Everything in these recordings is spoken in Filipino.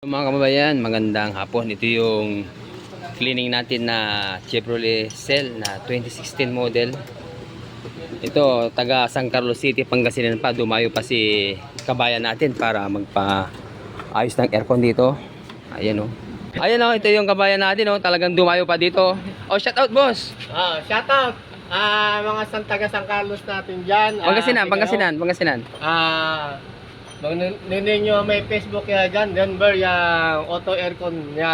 Mga kababayan, magandang hapon. Ito yung cleaning natin na Chevrolet Cell na 2016 model. Ito, taga San Carlos City, Pangasinan pa. Dumayo pa si kabayan natin para magpa-ayos ng aircon dito. Ayan o. Ayan o, ito yung kabayan natin o. Talagang dumayo pa dito. Oh, shout out boss! Ah, shout out. Ah, mga San taga San Carlos natin diyan. Pangasinan, Pangasinan, Pangasinan. Ah, mag ninyo may Facebook ya diyan, Denver ya auto aircon ya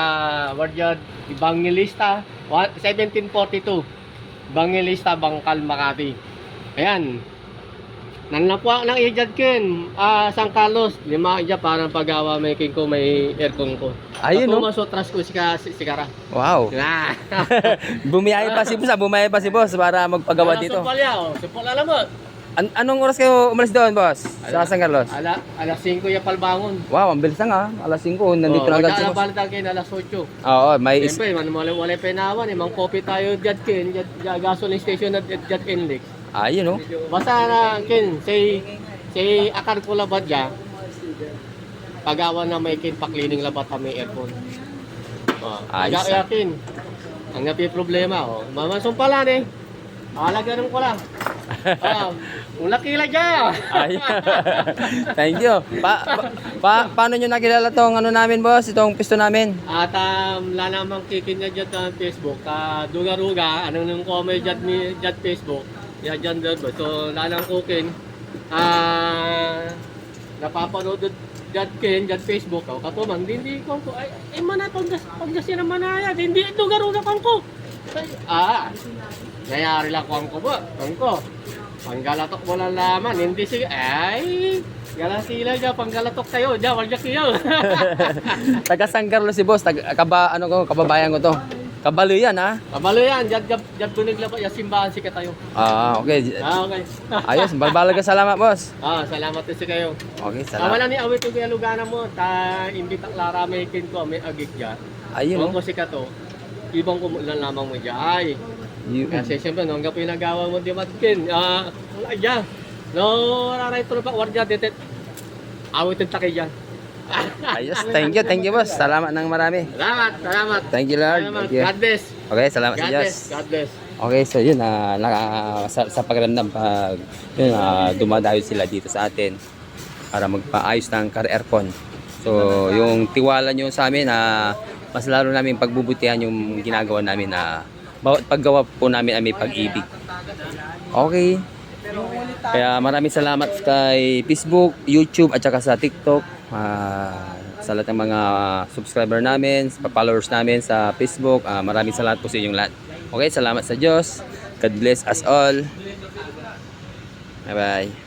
Wardyad Evangelista wa- 1742. Evangelista Bangkal Makati. Ayan. Nanlapuan ng ijad kin, ah, San Carlos, lima ija para pagawa may kin ko may aircon ko. Ayun o. Maso tras ko sika sikara. Wow. Ah. Bumiyay pa si boss, ah. bumiyay pa si boss para magpagawa dito. Supal ya, oh. Supal alam mo. An- anong oras kayo umalis doon, boss? Sa San Carlos? Ala, alas 5 ya palbangon. Wow, ang bilis lang ah. Alas 5, nandito oh, na agad boss. Magkakabalita kayo na alas 8. Oo, may is- Siyempre, man wala wala penawan, eh, mang coffee tayo diyan diyan gasoline station at diyan Inlex. ayun oh. Basta na kin, say say akar ko labat ya. Pagawa na may kin pa cleaning labat kami aircon. Oh, Ayos, aga ah. kin. Ang napi problema oh. Mamasong pala ni. Alagaran ko lang. Ah, mula kila dyan. Ayun. Thank you. Pa, pa, pa- paano nyo nakilala tong ano namin, boss? Itong pisto namin? At um, lalamang kikin niya dyan sa Facebook. Uh, duga-ruga, anong nung comment dyan, ni, dyan Facebook. Ya dyan doon. So, lalang kukin. Ah, napapanood dyan kin, dyan Facebook. Oh, katumang, hindi ko ko. Ay, ay mana, paggas, paggas yan naman na yan. Hindi, duga-ruga kang ko. Ay, Ah, nayari lang ko ang ko ba? Ang ko. Panggalatok mo lang laman. Hindi sige. Ay, galasila dyan. Panggalatok kayo. Dyan, wal dyan kayo. Taga San Carlos si boss. Taga, kaba, ano ko, kababayan ko to. Kabalo yan, ha? Kabalo yan, dyan, dyan, dyan tunig lang po, yung simbahan si kayo. Ah, okay. Ah, okay. Ayos, balbalaga salamat, boss. ah, salamat din si kayo. Okay, Tama salamat. lang ni awit yung lugana mo, ta imbita klara may kin ko, may agik dyan. Ayun, Kung oh. ko si kato, ibang ko lang lamang mo dyan. Ay, Yun. kasi siyempre, gapo yung nagawa mo di matkin, ah, wala dyan. No, raray to pa, warja, ditet. Awit yung takay dyan. Ayos, thank you, thank you, boss. Salamat ng marami. Salamat, salamat. Thank you, Lord. Salamat. Thank you. God bless. Okay, salamat sa God Diyos. bless. God bless. Okay, so yun, ah, naka, sa, sa pakiramdam pag yun, ah, dumadayo sila dito sa atin para magpaayos ng car aircon. So, yung tiwala nyo sa amin na mas lalo namin pagbubutihan yung ginagawa namin na bawat paggawa po namin ay may pag-ibig. Okay. Kaya maraming salamat kay Facebook, YouTube at saka sa TikTok. Ah, sa lahat ng mga subscriber namin, sa followers namin sa Facebook. Ah, maraming salamat po sa inyong lahat. Okay, salamat sa Diyos. God bless us all. Bye-bye.